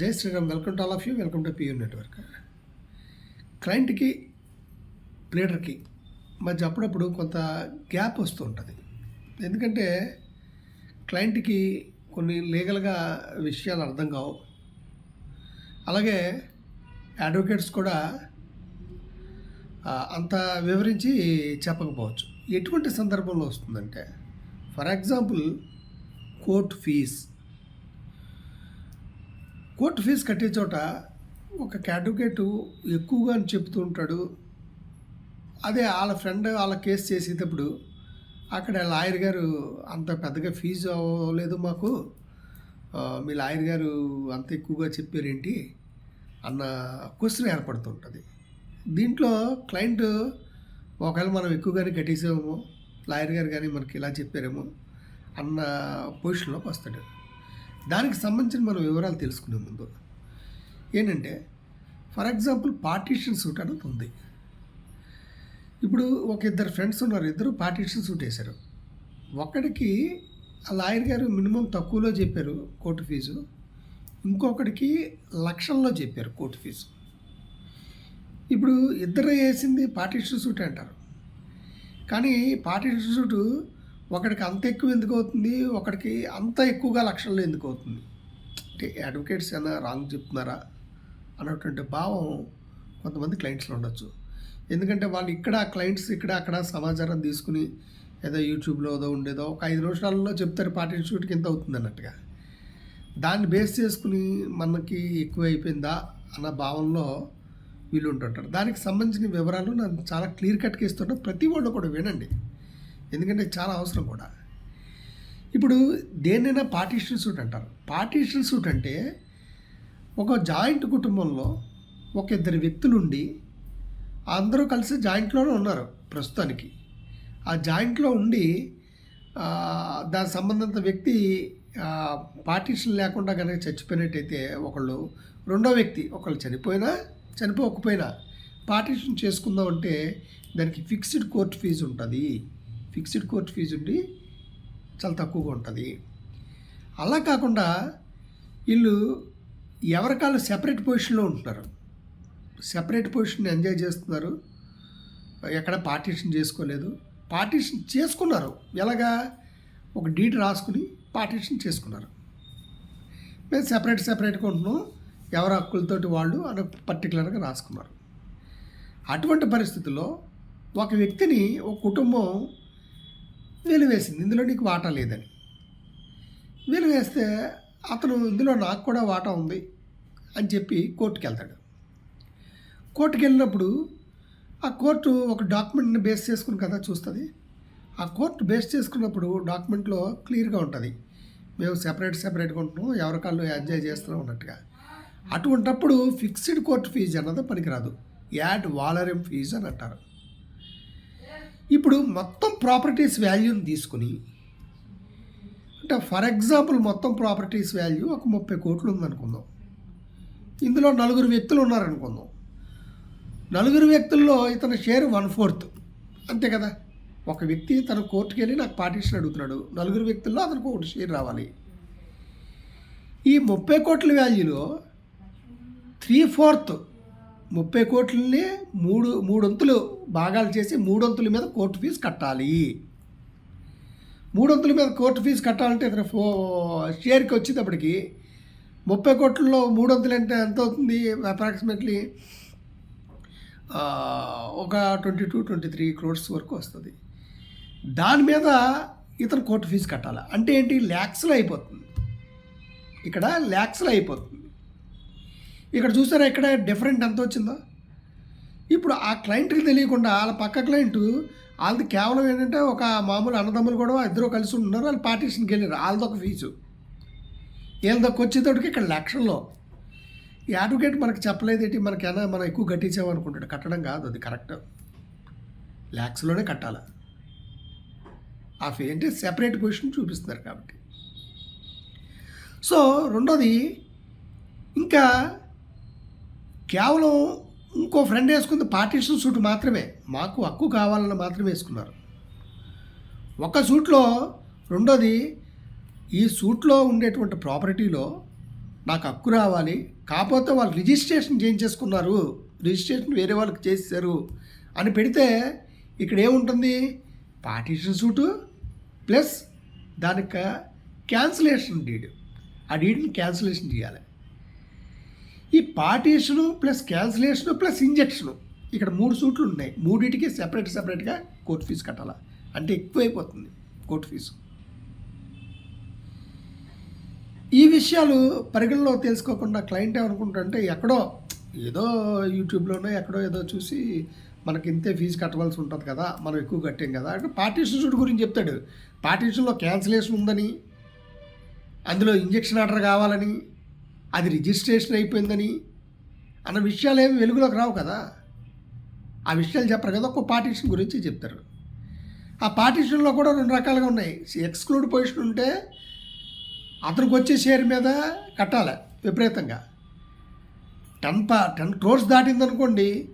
జై Shriram welcome to all of you welcome to PU network క్లయింట్కి ప్లేడర్కి మధ్య అప్పుడప్పుడు కొంత గ్యాప్ వస్తూ ఉంటుంది. ఎందుకంటే క్లయింట్కి కొన్ని లీగల్గా విషయాలు అర్థం కావు. అలాగే అడ్వకేట్స్ కూడా అంత వివరించి చెప్పకపోవచ్చు. ఎటువంటి సందర్భంలో వస్తుందంటే for example court fees. Court fee కట్టే చోట ఒక అడ్వకేటు ఎక్కువగా అని చెప్తూ ఉంటాడు. అదే వాళ్ళ ఫ్రెండ్ వాళ్ళ కేసు చేసేటప్పుడు అక్కడ లాయర్ గారు అంత పెద్దగా ఫీజు అవ్వలేదు మాకు. మీ లాయర్ గారు అంత ఎక్కువగా చెప్పారేంటి? అన్న క్వశ్చన్ ఏర్పడుతుంటుంది దీంట్లో క్లయింట్ ఒకవేళ మనం ఎక్కువగానే కట్టేసామేమో లాయర్ గారు కానీ మనకి ఇలా చెప్పారేమో అన్న పొజిషన్లోకి వస్తాడు. దానికి సంబంధించిన మనం వివరాలు తెలుసుకునే ముందు ఏంటంటే ఫర్ ఎగ్జాంపుల్ పార్టీషన్ సూట్ అనేది ఉంది. ఇప్పుడు ఒక ఇద్దరు ఫ్రెండ్స్ ఉన్నారు ఇద్దరు పార్టీషన్ సూట్ వేశారు. ఒకడికి ఆ లాయర్ గారు మినిమం తక్కువలో చెప్పారు కోర్టు ఫీజు ఇంకొకడికి లక్షల్లో చెప్పారు కోర్టు ఫీజు. ఇప్పుడు ఇద్దరు వేసింది పార్టీషన్ సూట్ అంటారు. కానీ పార్టీషన్ సూటు ఒకడికి అంత ఎక్కువ ఎందుకు అవుతుంది? ఒకడికి అంత ఎక్కువగా లక్షల్లో ఎందుకు అవుతుంది? అంటే అడ్వకేట్స్ ఏమైనా రాంగ్ చెప్తున్నారా? అన్నటువంటి భావం కొంతమంది క్లయింట్స్లో ఉండొచ్చు. ఎందుకంటే వాళ్ళు ఇక్కడ క్లయింట్స్ ఇక్కడ అక్కడ సమాచారం తీసుకుని ఏదో యూట్యూబ్లో ఏదో ఉండేదో ఒక ఐదు నిమిషాలలో చెప్తారు పార్టీ షూట్కి ఎంత అవుతుంది అన్నట్టుగా. దాన్ని బేస్ చేసుకుని మనకి ఎక్కువ అయిపోయిందా అన్న భావంలో వీళ్ళు ఉంటుంటారు. దానికి సంబంధించిన వివరాలు నన్ను చాలా క్లియర్ కట్గా ఇస్తుంటాను ప్రతి వాళ్ళు కూడా వినండి. ఎందుకంటే చాలా అవసరం కూడా. ఇప్పుడు దేన్నైనా పార్టీషన్ సూట్ అంటారు. పార్టీషన్ సూట్ అంటే ఒక జాయింట్ కుటుంబంలో ఒక ఇద్దరు వ్యక్తులుండి అందరూ కలిసి జాయింట్లోనే ఉన్నారు ప్రస్తుతానికి. ఆ జాయింట్లో ఉండి దాని సంబంధిత వ్యక్తి పార్టీషన్ లేకుండా కనుక చచ్చిపోయినట్టయితే ఒకళ్ళు రెండో వ్యక్తి ఒకళ్ళు చనిపోయినా చనిపోకపోయినా పార్టీషన్ చేసుకుందాం అంటే దానికి ఫిక్స్డ్ కోర్ట్ ఫీజు ఉంటుంది. ఫిక్స్డ్ కోర్ట్ ఫీజు ఉండి చాలా తక్కువగా ఉంటుంది. అలా కాకుండా వీళ్ళు ఎవరికాళ్ళు సెపరేట్ పొజిషన్లో ఉంటున్నారు. సెపరేట్ పొజిషన్ ఎంజాయ్ చేస్తున్నారు. ఎక్కడ పార్టీషన్ చేసుకోలేదు. పార్టీషన్ చేసుకున్నారు. ఎలాగా? ఒక డీట్ రాసుకుని పార్టీషన్ చేసుకున్నారు. మేము సెపరేట్ సెపరేట్గా ఉంటున్నాం. ఎవరి హక్కులతోటి వాళ్ళు అని పర్టికులర్గా రాసుకున్నారు. అటువంటి పరిస్థితుల్లో ఒక వ్యక్తిని ఒక కుటుంబం వెలివేసింది. ఇందులో నీకు వాటా లేదని. వెలివేస్తే అతను ఇందులో నాకు కూడా వాటా ఉంది అని చెప్పి కోర్టుకి వెళ్తాడు కోర్టుకి వెళ్ళినప్పుడు ఆ కోర్టు ఒక డాక్యుమెంట్ని బేస్ చేసుకుని కదా చూస్తుంది. ఆ కోర్టు బేస్ చేసుకున్నప్పుడు డాక్యుమెంట్లో క్లియర్గా ఉంటుంది. మేము సెపరేట్ సెపరేట్గా ఉంటున్నాం ఎవరి కాళ్ళు ఎంజాయ్ చేస్తున్నాం అన్నట్టుగా. అటువంటప్పుడు ఫిక్స్డ్ కోర్టు ఫీజు అన్నది పనికిరాదు. యాడ్ వాలరియం ఫీజు అని అంటారు. ఇప్పుడు మొత్తం ప్రాపర్టీస్ వాల్యూని తీసుకుని అంటే ఫర్ ఎగ్జాంపుల్ మొత్తం ప్రాపర్టీస్ వాల్యూ ఒక ముప్పై కోట్లు ఉందనుకుందాం. ఇందులో నలుగురు వ్యక్తులు ఉన్నారనుకుందాం. నలుగురు వ్యక్తుల్లో ఇతని షేర్ వన్ ఫోర్త్ అంతే కదా? ఒక వ్యక్తి తన కోర్టుకి వెళ్ళి నాకు పార్టీషన్ అడుగుతున్నాడు. నలుగురు వ్యక్తుల్లో అతనికి ఒకటి షేర్ రావాలి. ఈ ముప్పై కోట్ల వాల్యూలో త్రీ ఫోర్త్ ముప్పై కోట్లని మూడు మూడొంతులు భాగాలు చేసి మూడొంతుల మీద కోర్టు ఫీజు కట్టాలి. మూడొంతుల మీద కోర్టు ఫీజు కట్టాలంటే ఇతను ఫో షేర్కి వచ్చేటప్పటికి ముప్పై కోట్లలో మూడొంతులు అంటే ఎంత అవుతుంది? అప్రాక్సిమేట్లీ ఒక twenty two twenty three crores వరకు వస్తుంది. దాని మీద ఇతను కోర్టు ఫీజు కట్టాలి. అంటే ఏంటి? ల్యాక్స్లో అయిపోతుంది. ఇక్కడ ల్యాక్స్లో అయిపోతుంది. ఇక్కడ చూసారా ఇక్కడ డిఫరెంట్ ఎంత వచ్చిందో? ఇప్పుడు ఆ క్లయింట్కి తెలియకుండా వాళ్ళ పక్క క్లయింట్ వాళ్ళది కేవలం ఏంటంటే ఒక మామూలు అన్నదమ్ములు కూడా ఇద్దరు కలిసి ఉన్నారు వాళ్ళు పార్టీషన్కి వెళ్ళారు. వాళ్ళది ఒక ఫీజు వీళ్ళదొక వచ్చేటోడికి ఇక్కడ లక్షల్లో. ఈ అడ్వకేట్ మనకు చెప్పలేదేంటి మనకైనా మనం ఎక్కువ కట్టించామనుకుంటాడు కట్టడం కాదు అది కరెక్ట్ ల్యాక్స్లోనే కట్టాలి? ఆ ఫీ అంటే సెపరేట్ పొజిషన్ చూపిస్తున్నారు కాబట్టి. సో రెండోది ఇంకా కేవలం ఇంకో ఫ్రెండ్ వేసుకుంది పార్టీషన్ సూట్ మాత్రమే. మాకు హక్కు కావాలని మాత్రమే వేసుకున్నారు. ఒక సూట్లో రెండోది ఈ సూట్లో ఉండేటువంటి ప్రాపర్టీలో నాకు హక్కు రావాలి. కాకపోతే వాళ్ళు రిజిస్ట్రేషన్ చేయించేసుకున్నారు. రిజిస్ట్రేషన్ వేరే వాళ్ళకి చేశారు అని పెడితే ఇక్కడ ఏముంటుంది? పార్టీషన్ సూటు ప్లస్ దానికి క్యాన్సిలేషన్ డీడ్ ఆ డీడ్ని క్యాన్సిలేషన్ చేయాలి. ఈ partition plus cancellation plus injection ఇక్కడ మూడు సూట్లు ఉన్నాయి. మూడింటికి సెపరేట్ సెపరేట్గా కోర్టు ఫీజు కట్టాలా? అంటే ఎక్కువైపోతుంది కోర్టు ఫీజు. ఈ విషయాలు పరిగణలో తెలుసుకోకుండా క్లయింట్ ఏమనుకుంటారంటే ఎక్కడో ఏదో యూట్యూబ్లోనో ఎక్కడో ఏదో చూసి మనకి ఇంతే ఫీజు కట్టవలసి ఉంటుంది కదా మనం ఎక్కువ కట్టాం కదా. అంటే పార్టీషన్ సూట్ గురించి చెప్తాడు. పార్టీషన్లో క్యాన్సిలేషన్ ఉందని అందులో ఇంజక్షన్ ఆర్డర్ కావాలని అది రిజిస్ట్రేషన్ అయిపోయిందని అన్న విషయాలు ఏమి వెలుగులోకి రావు కదా. ఆ విషయాలు చెప్పరు కదా ఒక పార్టీషన్ గురించి చెప్తారు. ఆ పార్టీషన్లో కూడా రెండు రకాలుగా ఉన్నాయి. ఎక్స్క్లూడ్ పొజిషన్ ఉంటే అతనికి వచ్చే షేర్ మీద కట్టాలి విపరీతంగా. టెన్ పా టెన్ క్రోర్స్ దాటిందనుకోండి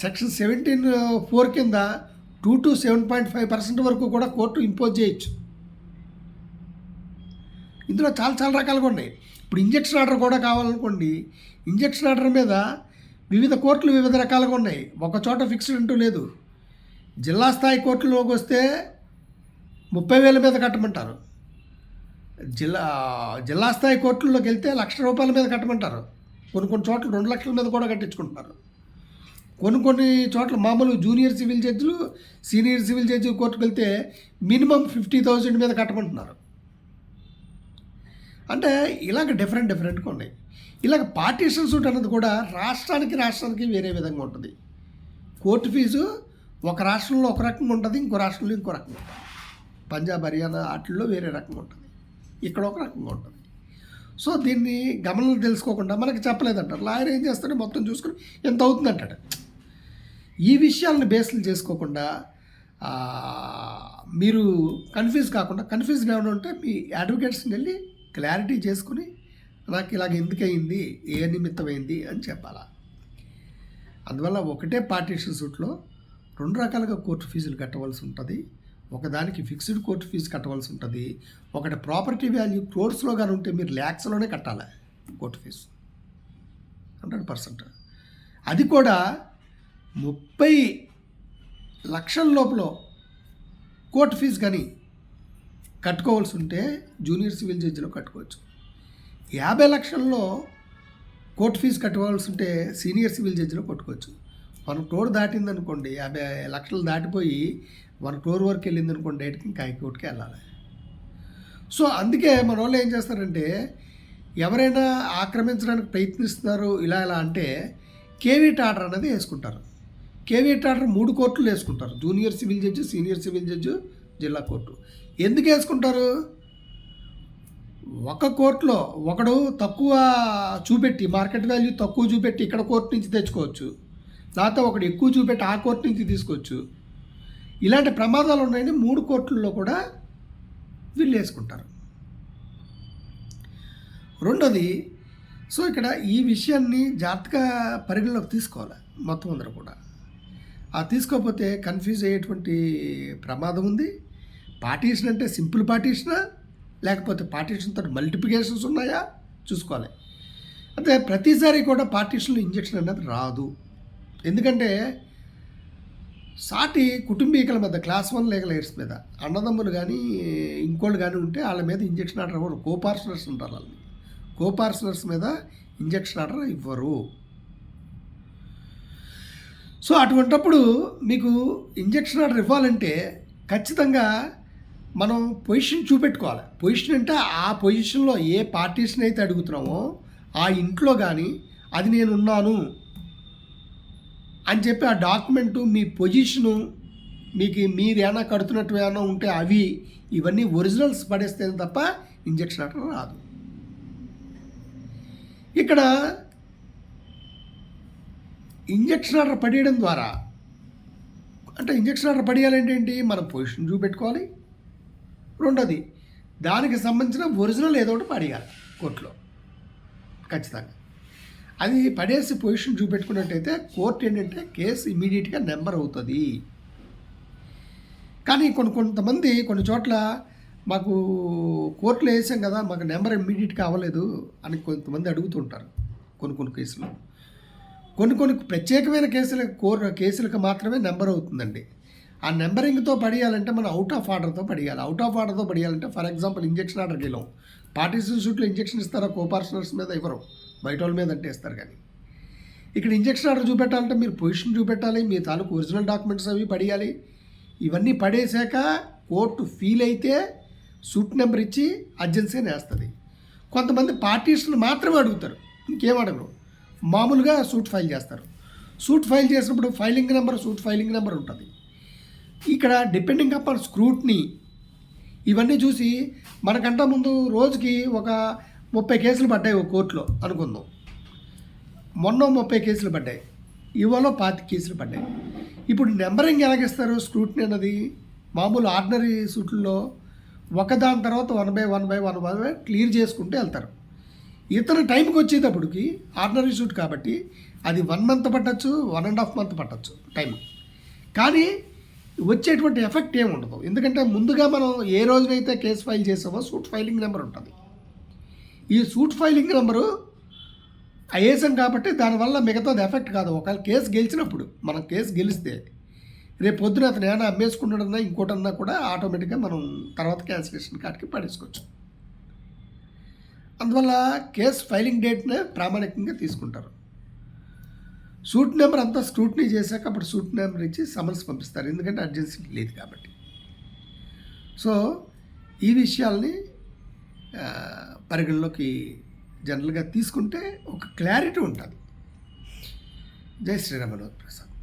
సెక్షన్ సెవెంటీన్ ఫోర్ కింద two to seven point five percent వరకు కూడా కోర్టు ఇంపోజ్ చేయొచ్చు. ఇందులో చాలా చాలా రకాలుగా ఉన్నాయి. ఇప్పుడు ఇంజక్షన్ ఆర్డర్ కూడా కావాలనుకోండి ఇంజక్షన్ ఆర్డర్ మీద వివిధ కోర్టులు వివిధ రకాలుగా ఉన్నాయి. ఒక చోట ఫిక్స్డ్ అంటూ లేదు. జిల్లా స్థాయి కోర్టులోకి వస్తే ముప్పై వేల మీద కట్టమంటారు. జిల్లా జిల్లా స్థాయి కోర్టుల్లోకి వెళ్తే లక్ష రూపాయల మీద కట్టమంటారు. కొన్ని కొన్ని చోట్ల రెండు లక్షల మీద కూడా కట్టించుకుంటున్నారు కొన్ని కొన్ని చోట్ల మామూలు జూనియర్ సివిల్ జడ్జిలు సీనియర్ సివిల్ జడ్జి కోర్టుకు వెళ్తే మినిమం ఫిఫ్టీ థౌజండ్ మీద కట్టమంటున్నారు. అంటే ఇలాగ డిఫరెంట్ డిఫరెంట్గా ఉన్నాయి. ఇలాగ పార్టీషన్ సూట్ అన్నది కూడా రాష్ట్రానికి రాష్ట్రానికి వేరే విధంగా ఉంటుంది. కోర్టు ఫీజు ఒక రాష్ట్రంలో ఒక రకంగా ఉంటుంది ఇంకో రాష్ట్రంలో ఇంకో రకంగా ఉంటుంది. పంజాబ్ హర్యానా వాటిల్లో వేరే రకంగా ఉంటుంది. ఇక్కడ ఒక రకంగా ఉంటుంది. సో దీన్ని గమనంలో తెలుసుకోకుండా మనకి చెప్పలేదంటారు. లాయర్ ఏం చేస్తాడో? మొత్తం చూసుకుని ఎంత అవుతుంది అంటాడు. ఈ విషయాలను బేస్లు చేసుకోకుండా మీరు కన్ఫ్యూజ్ కాకుండా కన్ఫ్యూజ్ ఏమైనా ఉంటే మీ అడ్వకేట్స్ని వెళ్ళి క్లారిటీ చేసుకుని నాకు ఇలాగ ఎందుకయింది ఏ నిమిత్తమైంది అని చెప్పాలా. అందువల్ల ఒకటే పార్టీషన్ సూట్లో రెండు రకాలుగా కోర్టు ఫీజులు కట్టవలసి ఉంటుంది. ఒకదానికి ఫిక్స్డ్ కోర్టు ఫీజు కట్టవలసి ఉంటుంది. ఒకటి ప్రాపర్టీ వాల్యూ క్రోర్స్లో కానీ ఉంటే మీరు ల్యాక్స్లోనే కట్టాలి కోర్టు ఫీజు. Hundred percent. అది కూడా ముప్పై లక్షల లోపల కోర్టు ఫీజు కానీ కట్టుకోవాల్సి ఉంటే జూనియర్ సివిల్ జడ్జిలో కట్టుకోవచ్చు. యాభై లక్షల్లో కోర్టు ఫీజు కట్టుకోవాల్సి ఉంటే సీనియర్ సివిల్ జడ్జిలో కట్టుకోవచ్చు. వన్ క్రోర్ దాటింది అనుకోండి యాభై లక్షలు దాటిపోయి వన్ క్రోర్ వరకు వెళ్ళింది అనుకోండి డైరెక్ట్ ఇంకా హైకోర్టుకి వెళ్ళాలి. సో అందుకే మన వాళ్ళు ఏం చేస్తారంటే ఎవరైనా ఆక్రమించడానికి ప్రయత్నిస్తున్నారు ఇలా ఇలా అంటే కేవీట్ ఆర్డర్ అనేది వేసుకుంటారు. కేవీట్ ఆర్డర్ మూడు కోర్టులు వేసుకుంటారు junior civil judge senior civil judge జిల్లా కోర్టు. ఎందుకు వేసుకుంటారు? ఒక కోర్టులో ఒకడు తక్కువ చూపెట్టి మార్కెట్ వాల్యూ తక్కువ చూపెట్టి ఇక్కడ కోర్టు నుంచి తెచ్చుకోవచ్చు. లేకపోతే ఒకడు ఎక్కువ చూపెట్టి ఆ కోర్టు నుంచి తీసుకోవచ్చు. ఇలాంటి ప్రమాదాలు ఉన్నాయని మూడు కోర్టుల్లో కూడా వీళ్ళు వేసుకుంటారు. రెండోది సో ఇక్కడ ఈ విషయాన్ని జాగ్రత్తగా పరిగణలోకి తీసుకోవాలి మొత్తం అందరూ కూడా. ఆ తీసుకోకపోతే కన్ఫ్యూజ్ అయ్యేటువంటి ప్రమాదం ఉంది. పార్టీషన్ అంటే సింపుల్ పార్టీషనా? లేకపోతే పార్టీషన్తో మల్టిప్లికేషన్స్ ఉన్నాయా? చూసుకోవాలి. అంటే ప్రతిసారి కూడా పార్టీషన్లో ఇంజక్షన్ అనేది రాదు. ఎందుకంటే సాటి కుటుంబీకుల మీద క్లాస్ వన్ లీగల్ ఎయిడ్స్ మీద అన్నదమ్ములు కానీ ఇంకోళ్ళు కానీ ఉంటే వాళ్ళ మీద ఇంజక్షన్ ఆర్డర్ ఇవ్వరు. కోపార్సనర్స్ ఉంటారు వాళ్ళని. కోపార్సనర్స్ మీద ఇంజక్షన్ ఆర్డర్ ఇవ్వరు. సో అటువంటప్పుడు మీకు ఇంజక్షన్ ఆర్డర్ ఇవ్వాలంటే ఖచ్చితంగా మనం పొజిషన్ చూపెట్టుకోవాలి. పొజిషన్ అంటే ఆ పొజిషన్లో ఏ పార్టీషన్ అయితే అడుగుతున్నామో ఆ ఇంట్లో కానీ అది నేను ఉన్నాను అని చెప్పి ఆ డాక్యుమెంటు మీ పొజిషను మీకు మీరు ఏమైనా కడుతున్నట్టు ఏమైనా ఉంటే అవి ఇవన్నీ ఒరిజినల్స్ పడేస్తే తప్ప ఇంజక్షన్ ఆర్డర్ రాదు. ఇక్కడ ఇంజక్షన్ ఆర్డర్ పడేయడం ద్వారా అంటే ఇంజక్షన్ ఆర్డర్ పడేయాలంటే ఏంటి? మనం పొజిషన్ చూపెట్టుకోవాలి. రెండోది దానికి సంబంధించిన ఒరిజినల్ ఏదో ఒకటి పడేయాలి కోర్టులో. ఖచ్చితంగా. అది పడేసి పొజిషన్ చూపెట్టుకున్నట్టయితే కోర్టు ఏంటంటే కేసు ఇమీడియట్గా నెంబర్ అవుతుంది. కానీ కొన్ని కొంతమంది కొన్ని చోట్ల మాకు కోర్టులో వేసాం కదా మాకు నెంబర్ ఇమ్మీడియట్గా అవ్వలేదు అని కొంతమంది అడుగుతుంటారు కొన్ని కొన్ని కేసులు. కొన్ని కొన్ని ప్రత్యేకమైన కేసులకు కోర్ కేసులకు మాత్రమే నెంబర్ అవుతుందండి. ఆ నెంబరింగ్తో పడియాలంటే మనం అవుట్ ఆఫ్ ఆర్డర్తో పడియాలి. అవుట్ ఆఫ్ ఆర్డర్తో పడేయాలంటే ఫర్ ఎగ్జాంపుల్ ఇంజక్షన్ ఆర్డర్కి గెలవు పార్టీషన్ సూట్లో ఇంజక్షన్ ఇస్తారా? కోపార్షనర్స్ మీద ఇవ్వరు బయట వాళ్ళ మీద అంటే ఇస్తారు కానీ. ఇక్కడ ఇంజక్షన్ ఆర్డర్ చూపెట్టాలంటే మీరు పొజిషన్ చూపెట్టాలి మీ తాలూకు ఒరిజినల్ డాక్యుమెంట్స్ అవి పడేయాలి. ఇవన్నీ పడేశాక కోర్టు ఫీల్ అయితే సూట్ నెంబర్ ఇచ్చి అర్జెన్సీ వేస్తుంది. కొంతమంది పార్టీషన్లు మాత్రమే అడుగుతారు. ఇంకేం అడగరు. మామూలుగా సూట్ ఫైల్ చేస్తారు. సూట్ ఫైల్ చేసినప్పుడు filing number suit filing number ఉంటుంది. ఇక్కడ డిపెండింగ్ అపాన్ స్క్రూట్ని ఇవన్నీ చూసి మనకంట ముందు రోజుకి ఒక ముప్పై కేసులు పడ్డాయి ఒక కోర్టులో అనుకుందాం. మొన్న ముప్పై కేసులు పడ్డాయి. ఇవాళ పాతి కేసులు పడ్డాయి. ఇప్పుడు నెంబరింగ్ ఎలాగిస్తారు స్క్రూట్ని అన్నది? మామూలు ఆర్డినరీ సూట్లలో ఒకదాని తర్వాత one by one by one by clear చేసుకుంటూ వెళ్తారు. ఇతర టైంకి వచ్చేటప్పటికి ఆర్డినరీ సూట్ కాబట్టి అది వన్ మంత్ పట్టచ్చు వన్ అండ్ హాఫ్ మంత్ పట్టచ్చు టైం కానీ వచ్చేటువంటి ఎఫెక్ట్ ఏమి ఉండదు. ఎందుకంటే ముందుగా మనం ఏ రోజునైతే కేసు ఫైల్ చేసామో సూట్ ఫైలింగ్ నెంబర్ ఉంటుంది. ఈ సూట్ ఫైలింగ్ నెంబరు వేసాం కాబట్టి దానివల్ల మిగతాది ఎఫెక్ట్ కాదు. ఒకవేళ కేసు గెలిచినప్పుడు మనం కేసు గెలిస్తే రేపు పొద్దున అతను ఏమైనా అమ్మేసుకున్నాడన్నా ఇంకోటన్నా కూడా ఆటోమేటిక్గా మనం తర్వాత క్యాన్సిలేషన్ కార్డ్కి పడేసుకోవచ్చు. అందువల్ల కేసు ఫైలింగ్ డేట్నే ప్రామాణికంగా తీసుకుంటారు. సూట్ నెంబర్ అంతా స్క్రూట్నీ చేశాక అప్పుడు సూట్ నెంబర్ ఇచ్చి సమన్స్ పంపిస్తారు. ఎందుకంటే అర్జెన్సీ లేదు కాబట్టి. సో ఈ విషయాల్ని పరిగణలోకి జనరల్గా తీసుకుంటే ఒక క్లారిటీ ఉంటుంది. జై శ్రీరామ్ ప్రసాద్.